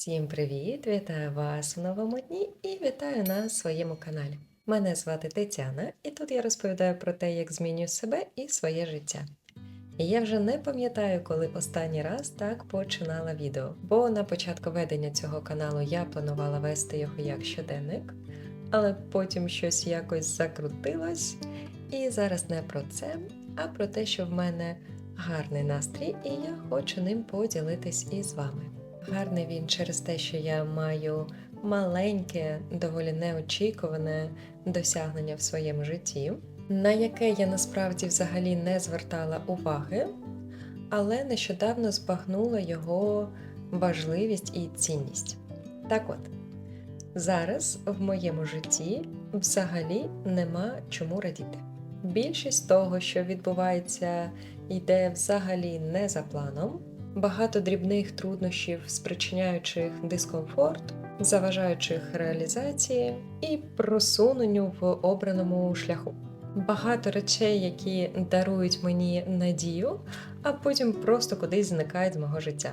Всім привіт! Вітаю вас у новому дні і вітаю на своєму каналі. Мене звати Тетяна, і тут я розповідаю про те, як змінюю себе і своє життя. І я вже не пам'ятаю, коли останній раз так починала відео, бо на початку ведення цього каналу я планувала вести його як щоденник, але потім щось якось закрутилось. І зараз не про це, а про те, що в мене гарний настрій, і я хочу ним поділитись із вами. Гарний він через те, що я маю маленьке, доволі неочікуване досягнення в своєму житті, на яке я насправді взагалі не звертала уваги, але нещодавно збагнула його важливість і цінність. Так от, зараз в моєму житті взагалі нема чому радіти. Більшість того, що відбувається, йде взагалі не за планом. Багато дрібних труднощів, спричиняючих дискомфорт, заважаючих реалізації і просуненню в обраному шляху. Багато речей, які дарують мені надію, а потім просто кудись зникають з мого життя.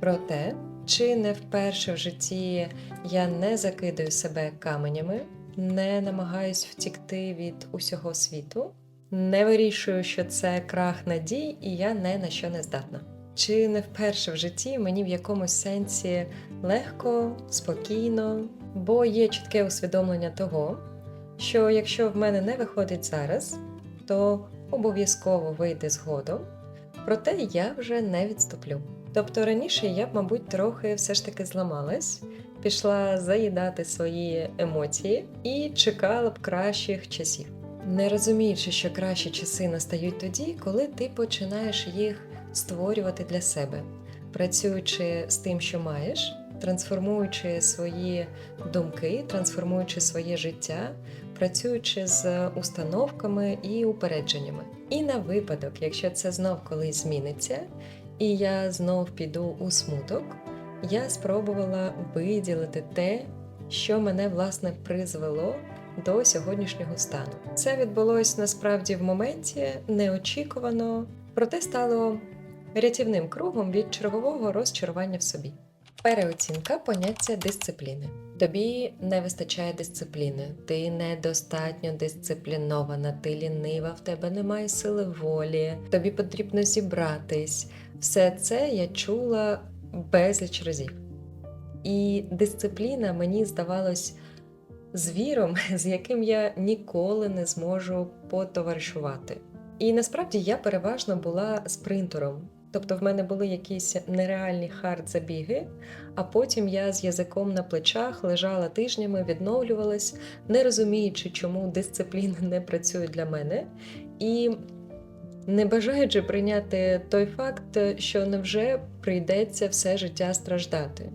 Проте, чи не вперше в житті я не закидаю себе каменями, не намагаюсь втікти від усього світу, не вирішую, що це крах надій, і я не на що не здатна. Чи не вперше в житті мені в якомусь сенсі легко, спокійно, бо є чітке усвідомлення того, що якщо в мене не виходить зараз, то обов'язково вийде згодом, проте я вже не відступлю. Тобто раніше я б, мабуть, трохи все ж таки зламалась, пішла заїдати свої емоції і чекала б кращих часів. Не розуміючи, що кращі часи настають тоді, коли ти починаєш їх створювати для себе, працюючи з тим, що маєш, трансформуючи свої думки, трансформуючи своє життя, працюючи з установками і упередженнями. І на випадок, якщо це знов колись зміниться, і я знов піду у смуток, я спробувала виділити те, що мене власне призвело до сьогоднішнього стану. Це відбулось насправді в моменті неочікувано, проте стало рятівним кругом від чергового розчарування в собі. Переоцінка поняття дисципліни. Тобі не вистачає дисципліни, ти недостатньо дисциплінована, ти лінива, в тебе немає сили волі, тобі потрібно зібратись. Все це я чула безліч разів. І дисципліна мені здавалось звіром, з яким я ніколи не зможу потоваришувати. І насправді я переважно була спринтером. Тобто в мене були якісь нереальні хард-забіги, а потім я з язиком на плечах лежала тижнями, відновлювалась, не розуміючи, чому дисципліна не працює для мене, і не бажаючи прийняти той факт, що невже прийдеться все життя страждати.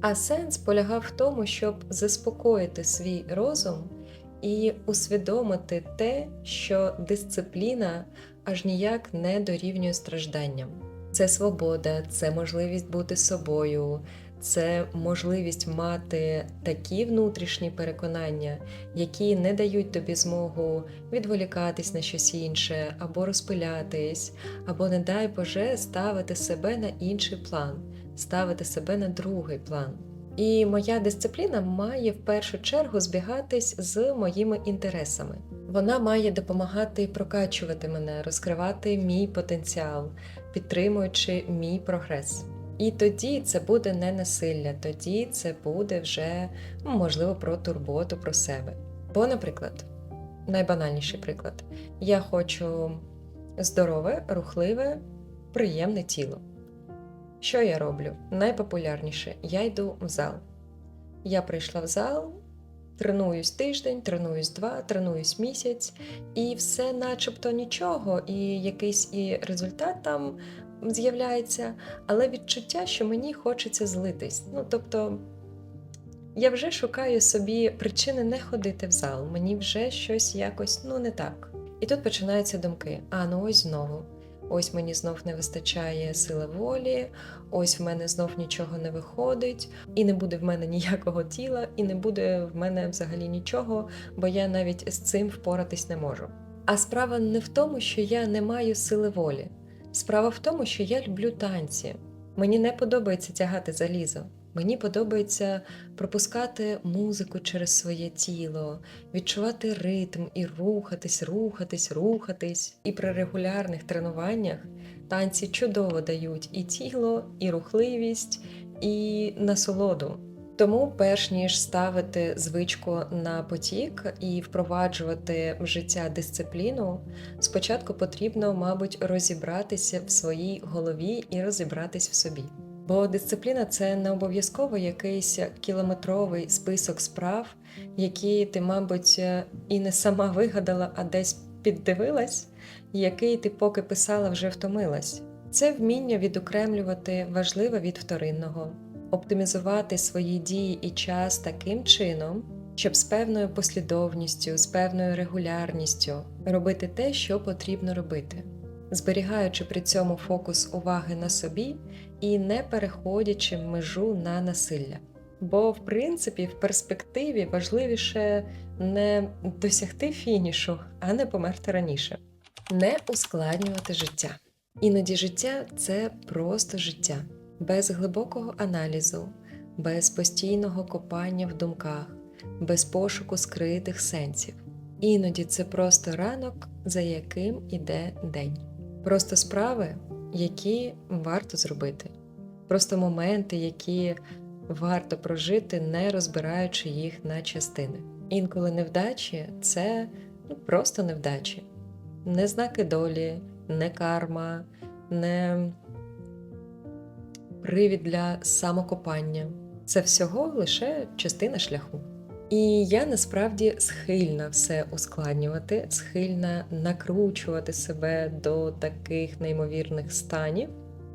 А сенс полягав в тому, щоб заспокоїти свій розум і усвідомити те, що дисципліна аж ніяк не дорівнює стражданням. Це свобода, це можливість бути собою, це можливість мати такі внутрішні переконання, які не дають тобі змогу відволікатись на щось інше, або розпилятись, або, не дай Боже, ставити себе на інший план, ставити себе на другий план. І моя дисципліна має в першу чергу збігатись з моїми інтересами. Вона має допомагати прокачувати мене, розкривати мій потенціал, підтримуючи мій прогрес. І тоді це буде не насилля, тоді це буде вже ну, можливо про турботу про себе. Бо, наприклад, найбанальніший приклад: я хочу здорове, рухливе, приємне тіло. Що я роблю? Найпопулярніше я йду в зал. Я прийшла в зал, тренуюсь тиждень, тренуюсь два, тренуюсь місяць, і все начебто нічого, і якийсь і результат там з'являється, але відчуття, що мені хочеться злитись. Ну, тобто, я вже шукаю собі причини не ходити в зал, мені вже щось якось ну не так. І тут починаються думки: а ну ось знову. Ось мені знов не вистачає сили волі, ось в мене знов нічого не виходить, і не буде в мене ніякого тіла, і не буде в мене взагалі нічого, бо я навіть з цим впоратись не можу. А справа не в тому, що я не маю сили волі. Справа в тому, що я люблю танці. Мені не подобається тягати залізо. Мені подобається пропускати музику через своє тіло, відчувати ритм і рухатись, рухатись, рухатись. І при регулярних тренуваннях танці чудово дають і тіло, і рухливість, і насолоду. Тому, перш ніж ставити звичку на потік і впроваджувати в життя дисципліну, спочатку потрібно, мабуть, розібратися в своїй голові і розібратись в собі. Бо дисципліна це не обов'язково якийсь кілометровий список справ, які ти, мабуть, і не сама вигадала, а десь піддивилась, який ти поки писала вже втомилась. Це вміння відокремлювати важливе від вторинного, оптимізувати свої дії і час таким чином, щоб з певною послідовністю, з певною регулярністю робити те, що потрібно робити, зберігаючи при цьому фокус уваги на собі і не переходячи межу на насилля. Бо, в принципі, в перспективі важливіше не досягти фінішу, а не померти раніше, не ускладнювати життя. Іноді життя це просто життя, без глибокого аналізу, без постійного копання в думках, без пошуку скритих сенсів. Іноді це просто ранок, за яким іде день. Просто справи, які варто зробити, просто моменти, які варто прожити, не розбираючи їх на частини. Інколи невдачі це ну, просто невдачі, не знаки долі, не карма, не привід для самокопання. Це всього лише частина шляху. І я насправді схильна все ускладнювати, схильна накручувати себе до таких неймовірних станів,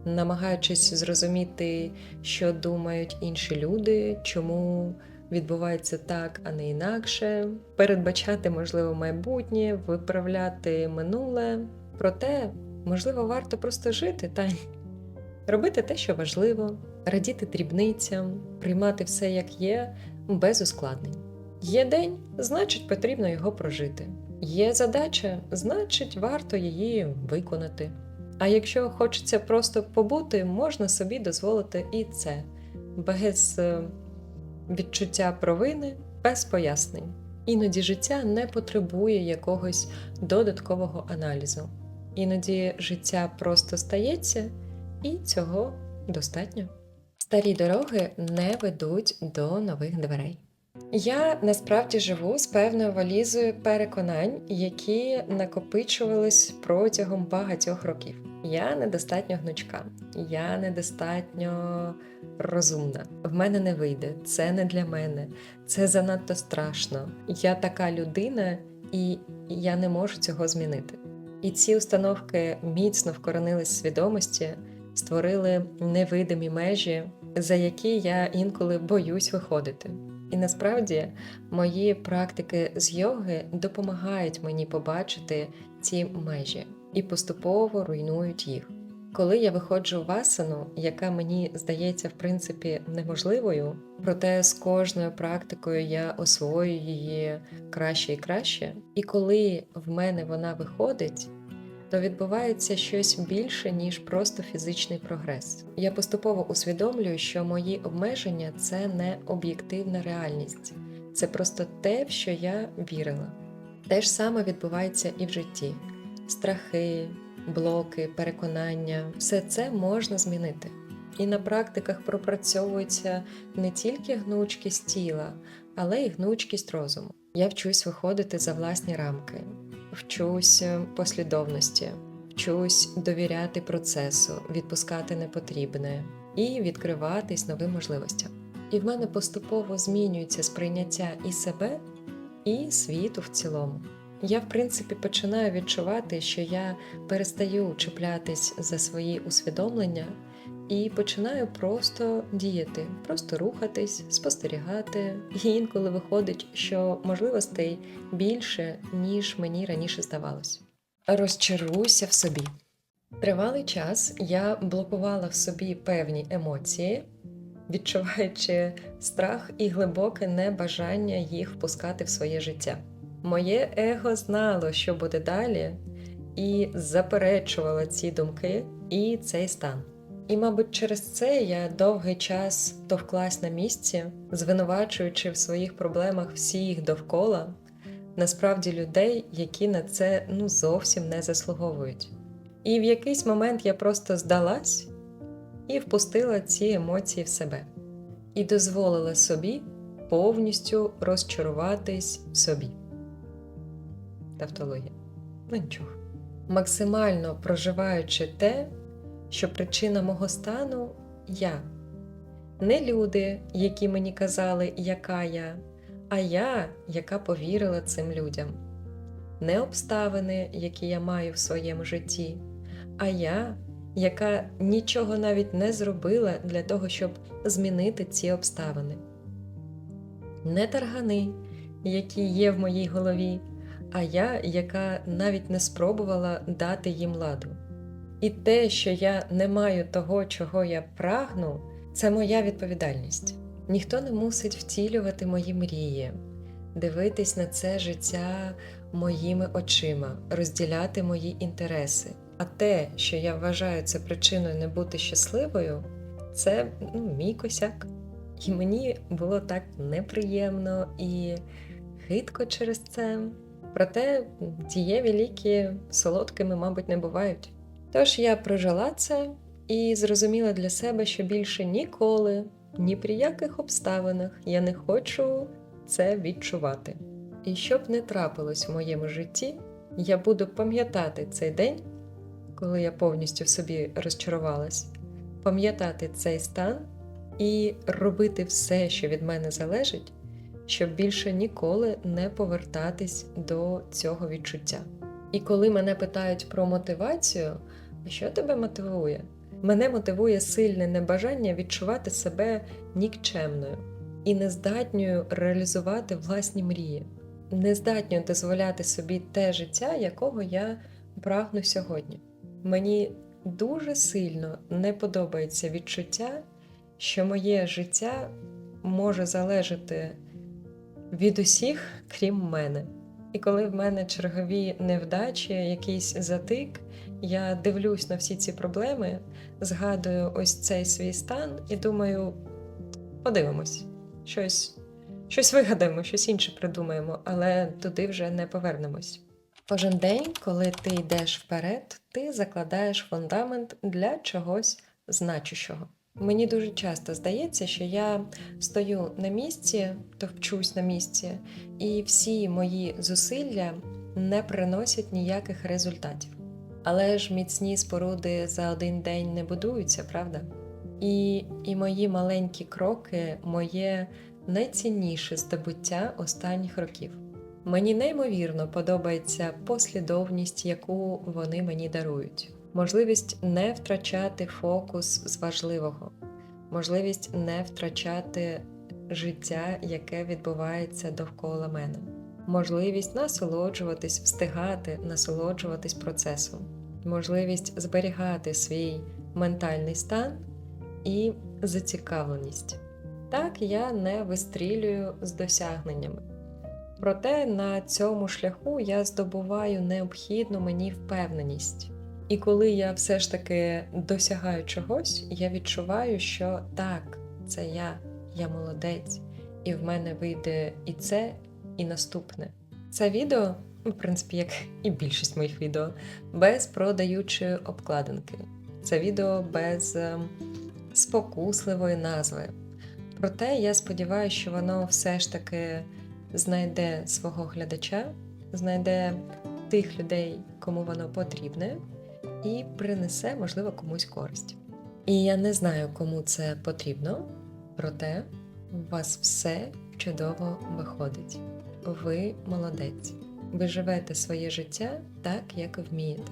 намагаючись зрозуміти, що думають інші люди, чому відбувається так, а не інакше, передбачати можливо майбутнє, виправляти минуле. Проте, можливо, варто просто жити та робити те, що важливо, радіти дрібницям, приймати все як є, без ускладнень. Є день, значить, потрібно його прожити. Є задача, значить, варто її виконати. А якщо хочеться просто побути, можна собі дозволити і це без е, відчуття провини, без пояснень. Іноді життя не потребує якогось додаткового аналізу. Іноді життя просто стається, і цього достатньо. Старі дороги не ведуть до нових дверей. Я насправді живу з певною валізою переконань, які накопичувались протягом багатьох років. Я недостатньо гнучка, я недостатньо розумна. В мене не вийде, це не для мене, це занадто страшно. Я така людина, і я не можу цього змінити. І ці установки міцно вкоренились в свідомості, створили невидимі межі, за які я інколи боюсь виходити. І насправді мої практики з йоги допомагають мені побачити ці межі і поступово руйнують їх. Коли я виходжу в асану, яка мені здається в принципі неможливою, проте з кожною практикою я освоюю її краще і краще, і коли в мене вона виходить, то відбувається щось більше, ніж просто фізичний прогрес. Я поступово усвідомлюю, що мої обмеження це не об'єктивна реальність, це просто те, в що я вірила. Те ж саме відбувається і в житті: страхи, блоки, переконання все це можна змінити. І на практиках пропрацьовується не тільки гнучкість тіла, але й гнучкість розуму. Я вчусь виходити за власні рамки, вчусь послідовності, вчусь довіряти процесу, відпускати непотрібне і відкриватись новим можливостям. І в мене поступово змінюється сприйняття і себе, і світу в цілому. Я, в принципі, починаю відчувати, що я перестаю чіплятись за свої усвідомлення і починаю просто діяти, просто рухатись, спостерігати. І інколи виходить, що можливостей більше, ніж мені раніше здавалось. Розчаруйся в собі. Тривалий час я блокувала в собі певні емоції, відчуваючи страх і глибоке небажання їх впускати в своє життя. Моє его знало, що буде далі, і заперечувало ці думки і цей стан. І, мабуть, через це я довгий час товклась на місці, звинувачуючи в своїх проблемах всіх довкола, насправді людей, які на це ну зовсім не заслуговують. І в якийсь момент я просто здалась і впустила ці емоції в себе, і дозволила собі повністю розчаруватись в собі. Тавтологія. Ну нічого. Максимально проживаючи те, що причина мого стану я. Не люди, які мені казали, яка я, а я, яка повірила цим людям. Не обставини, які я маю в своєму житті, а я, яка нічого навіть не зробила для того, щоб змінити ці обставини. Не таргани, які є в моїй голові, а я, яка навіть не спробувала дати їм ладу. І те, що я не маю того, чого я прагну, це моя відповідальність. Ніхто не мусить втілювати мої мрії, дивитись на це життя моїми очима, розділяти мої інтереси. А те, що я вважаю це причиною не бути щасливою, це ну, мій косяк. І мені було так неприємно і хитко через це. Проте дієві ліки солодкими, мабуть, не бувають. Тож я прожила це і зрозуміла для себе, що більше ніколи, ні при яких обставинах я не хочу це відчувати. І щоб не трапилось в моєму житті, я буду пам'ятати цей день, коли я повністю в собі розчарувалась, пам'ятати цей стан і робити все, що від мене залежить, щоб більше ніколи не повертатись до цього відчуття. І коли мене питають про мотивацію, що тебе мотивує? Мене мотивує сильне небажання відчувати себе нікчемною і нездатньою реалізувати власні мрії, нездатньою дозволяти собі те життя, якого я прагну сьогодні. Мені дуже сильно не подобається відчуття, що моє життя може залежати від усіх, крім мене. І коли в мене чергові невдачі, якийсь затик, я дивлюсь на всі ці проблеми, згадую ось цей свій стан і думаю: подивимось, щось, щось вигадаємо, щось інше придумаємо, але туди вже не повернемось. Кожен день, коли ти йдеш вперед, ти закладаєш фундамент для чогось значущого. Мені дуже часто здається, що я стою на місці, товчусь на місці, і всі мої зусилля не приносять ніяких результатів. Але ж міцні споруди за один день не будуються, правда? І, і мої маленькі кроки, моє найцінніше здобуття останніх років. Мені неймовірно подобається послідовність, яку вони мені дарують можливість не втрачати фокус з важливого, можливість не втрачати життя, яке відбувається довкола мене, можливість насолоджуватись, встигати, насолоджуватись процесом, можливість зберігати свій ментальний стан і зацікавленість. Так я не вистрілюю з досягненнями. Проте на цьому шляху я здобуваю необхідну мені впевненість. І коли я все ж таки досягаю чогось, я відчуваю, що так, це я, я молодець, і в мене вийде і це, і наступне. Це відео, в принципі, як і більшість моїх відео, без продаючої обкладинки. Це відео без ем, спокусливої назви. Проте я сподіваюся, що воно все ж таки знайде свого глядача, знайде тих людей, кому воно потрібне і принесе, можливо, комусь користь. І я не знаю, кому це потрібно, проте у вас все чудово виходить. Ви молодець. Ви живете своє життя так, як вмієте.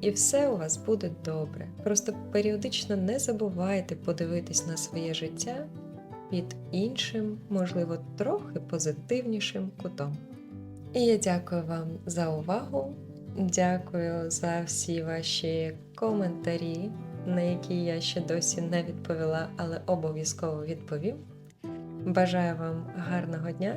І все у вас буде добре. Просто періодично не забувайте подивитись на своє життя під іншим, можливо, трохи позитивнішим кутом. І я дякую вам за увагу. Дякую за всі ваші коментарі, на які я ще досі не відповіла, але обов'язково відповім. Бажаю вам гарного дня